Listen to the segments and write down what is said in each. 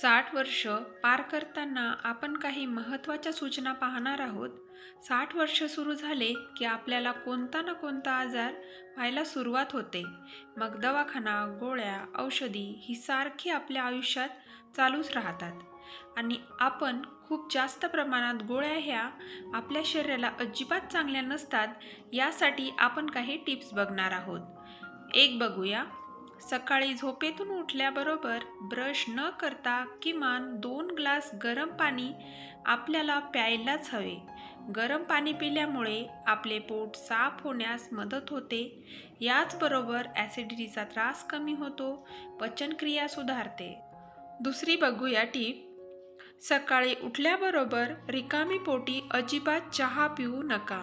साठ वर्ष पार करताना आपण काही महत्त्वाच्या सूचना पाहणार आहोत. साठ वर्ष सुरू झाले की आपल्याला कोणता ना कोणता आजार व्हायला सुरुवात होते. मग दवाखाना गोळ्या औषधी ही सारखी आपल्या आयुष्यात चालूच राहतात. आणि आपण खूप जास्त प्रमाणात गोळ्या ह्या आपल्या शरीराला अजिबात चांगल्या नसतात यासाठी आपण काही टिप्स बघणार आहोत. एक बघूया. सकाळी झोपेतून उठल्याबरोबर ब्रश न करता किमान दोन ग्लास गरम पाणी आपल्याला प्यायलाच हवे. गरम पाणी पिल्यामुळे आपले पोट साफ होण्यास मदत होते. याचबरोबर ॲसिडिटीचा त्रास कमी होतो पचनक्रिया सुधारते. दुसरी बघूया टीप. सकाळी उठल्याबरोबर रिकामी पोटी अजिबात चहा पिऊ नका.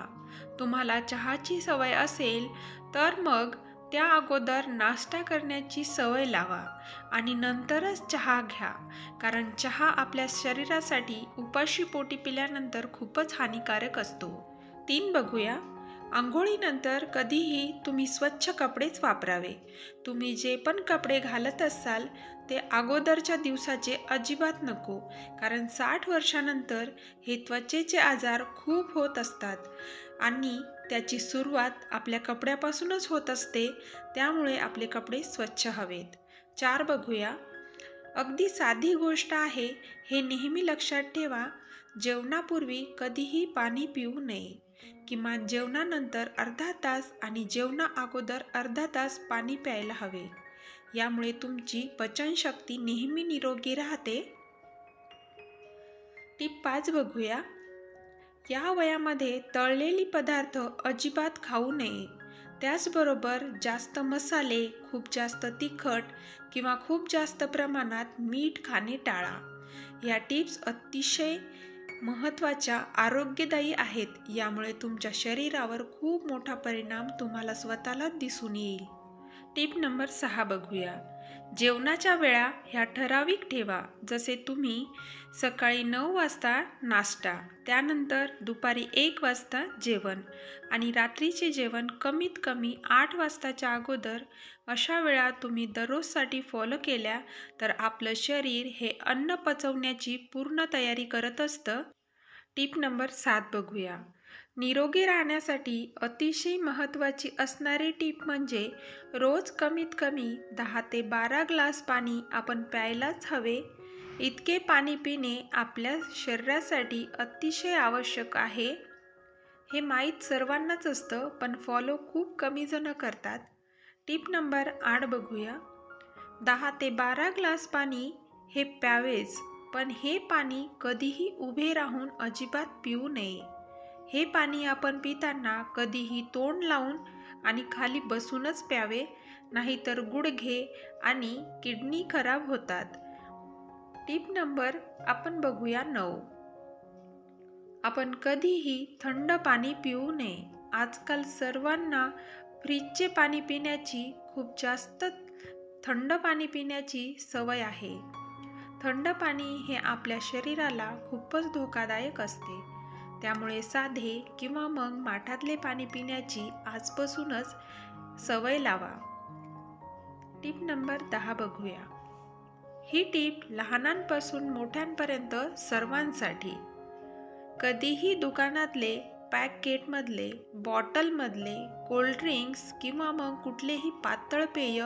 तुम्हाला चहाची सवय असेल तर मग त्या अगोदर नाश्ता करण्याची सवय लावा आणि नंतरच चहा घ्या. कारण चहा आपल्या शरीरासाठी उपाशी पोटी पिल्यानंतर खूपच हानिकारक असतो. तीन बघूया. आंघोळीनंतर कधीही तुम्ही स्वच्छ कपडेच वापरावे. तुम्ही जे पण कपडे घालत असाल ते अगोदरच्या दिवसाचे अजिबात नको. कारण साठ वर्षानंतर हे त्वचेचे आजार खूप होत असतात. आणि त्याची सुरुवात आपल्या कपड्यापासूनच होत असते त्यामुळे आपले कपडे स्वच्छ हवेत. चार बघूया. अगदी साधी गोष्ट आहे हे नेहमी लक्षात ठेवा जेवणापूर्वी कधीही पाणी पिऊ नये. किमान जेवणानंतर अर्धा तास आणि जेवणा अगोदर अर्धा तास पाणी प्यायला हवे. यामुळे तुमची पचनशक्ती नेहमी निरोगी राहते. टीप पाच बघूया. या वयामध्ये तळलेली पदार्थ अजिबात खाऊ नये. त्याचबरोबर जास्त मसाले खूप जास्त तिखट किंवा खूप जास्त प्रमाणात मीठ खाणे टाळा. या टिप्स अतिशय महत्त्वाच्या आरोग्यदायी आहेत. यामुळे तुमच्या शरीरावर खूप मोठा परिणाम तुम्हाला स्वतःला दिसून येईल. टिप नंबर सहा बघूया. जेवणाच्या वेळा ह्या ठराविक ठेवा जसे तुम्ही सकाळी नऊ वाजता नाश्ता त्यानंतर दुपारी एक वाजता जेवण आणि रात्रीचे जेवण कमीत कमी आठ वाजताच्या अगोदर अशा वेळा तुम्ही दररोजसाठी फॉलो केल्या तर आपलं शरीर हे अन्न पचवण्याची पूर्ण तयारी करत असतं. टीप नंबर सात बघूया. निरोगी राहण्यासाठी अतिशय महत्त्वाची असणारी टीप म्हणजे रोज कमीत कमी दहा ते बारा ग्लास पाणी आपण प्यायलाच हवे. इतके पाणी पिणे आपल्या शरीरासाठी अतिशय आवश्यक आहे. हे माहीत सर्वांनाच असतं पण फॉलो खूप कमी जणं करतात. टीप नंबर आठ बघूया. दहा ते बारा ग्लास पाणी हे प्यावेच पण हे पाणी कधीही उभे राहून अजिबात पिऊ नये. हे पाणी आपण पिताना कधीही तोंड लावून आणि खाली बसूनच प्यावे नाहीतर गुडघे आणि किडनी खराब होतात. टीप नंबर आपण बघूया नऊ. आपण कधीही थंड पाणी पिऊ नये. आजकाल सर्वांना फ्रीजचे पाणी पिण्याची खूप जास्त थंड पाणी पिण्याची सवय आहे. थंड पाणी हे आपल्या शरीराला खूपच धोकादायक असते. त्यामुळे साधे किंवा मग माठातले पाणी पिण्याची आजपासूनच सवय लावा. टीप नंबर दहा बघूया. ही टीप लहानांपासून मोठ्यांपर्यंत सर्वांसाठी. कधीही दुकानातले पॅकेटमधले बॉटलमधले कोल्ड्रिंक्स किंवा मग कुठलेही पातळ पेय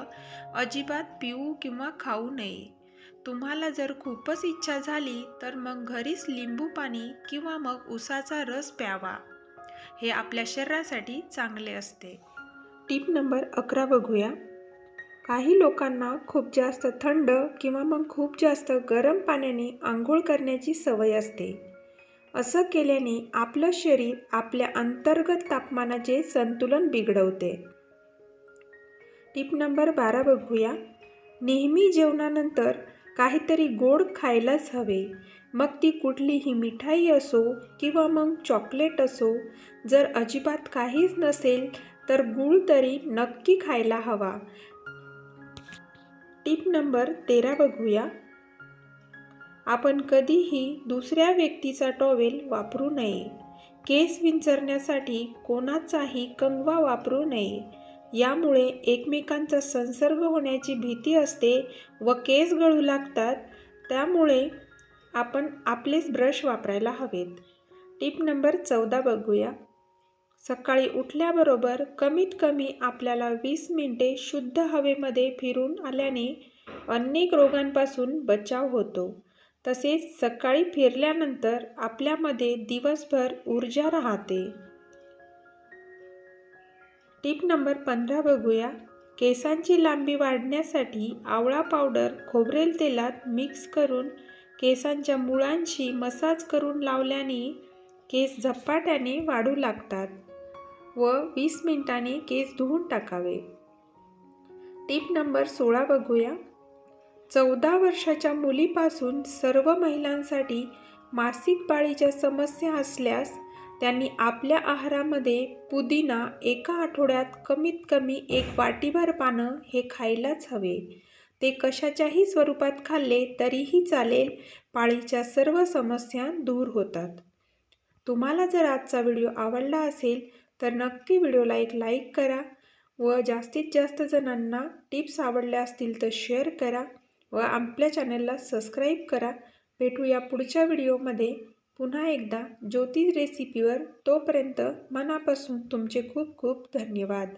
अजिबात पिऊ किंवा खाऊ नये. तुम्हाला जर खूपच इच्छा झाली तर मग घरीच लिंबू पाणी किंवा मग उसाचा रस प्यावा. हे आपल्या शरीरासाठी चांगले असते. टीप नंबर अकरा बघूया. काही लोकांना खूप जास्त थंड किंवा मग खूप जास्त गरम पाण्याने आंघोळ करण्याची सवय असते. असं केल्याने आपलं शरीर आपल्या अंतर्गत तापमानाचे संतुलन बिघडवते. टीप नंबर बारा बघूया. नेहमी जेवणानंतर काहीतरी गोड खायलाच हवे. मग ती कुठलीही मिठाई असो किंवा मग चॉकलेट असो जर अजिबात काहीच नसेल तर गूळ तरी नक्की खायला हवा. टीप नंबर तेरा बघूया. आपण कधीही दुसऱ्या व्यक्तीचा टॉवेल वापरू नये. केस विंचरण्यासाठी कोणाचाही कंगवा वापरू नये. यामुळे एकमेकांचा संसर्ग होण्याची भीती असते व केस गळू लागतात. त्यामुळे आपण आपलेच ब्रश वापरायला हवेत. टिप नंबर चौदा बघूया. सकाळी उठल्याबरोबर कमीत कमी आपल्याला वीस मिनिटे शुद्ध हवेमध्ये फिरून आल्याने अनेक रोगांपासून बचाव होतो. तसेच सकाळी फिरल्यानंतर आपल्यामध्ये दिवसभर ऊर्जा राहते. टिप नंबर पंधरा बघूया. केसांची लांबी वाढण्यासाठी आवळा पावडर खोबरेल तेलात मिक्स करून केसांच्या मुळांशी मसाज करून लावल्याने केस झपाट्याने वाढू लागतात व वीस मिनिटांनी केस धुवून टाकावे. टिप नंबर सोळा बघूया. चौदा वर्षाच्या मुलीपासून सर्व महिलांसाठी मासिक पाळीच्या समस्या असल्यास त्यांनी आपल्या आहारामध्ये पुदिना एका आठवड्यात कमीत कमी एक वाटीभर पानं हे खायलाच हवे. ते कशाच्याही स्वरूपात खाल्ले तरीही चालेल पाळीच्या सर्व समस्या दूर होतात. तुम्हाला जर आजचा व्हिडिओ आवडला असेल तर नक्की व्हिडिओला एक लाईक करा व जास्तीत जास्त जणांना टिप्स आवडल्या असतील तर शेअर करा व आपल्या चॅनलला सबस्क्राईब करा. भेटूया पुढच्या व्हिडिओमध्ये. पुन्हा एकदा ज्योती रेसिपीवर तोपर्यंत मनापासून तुमचे खूप खूप धन्यवाद.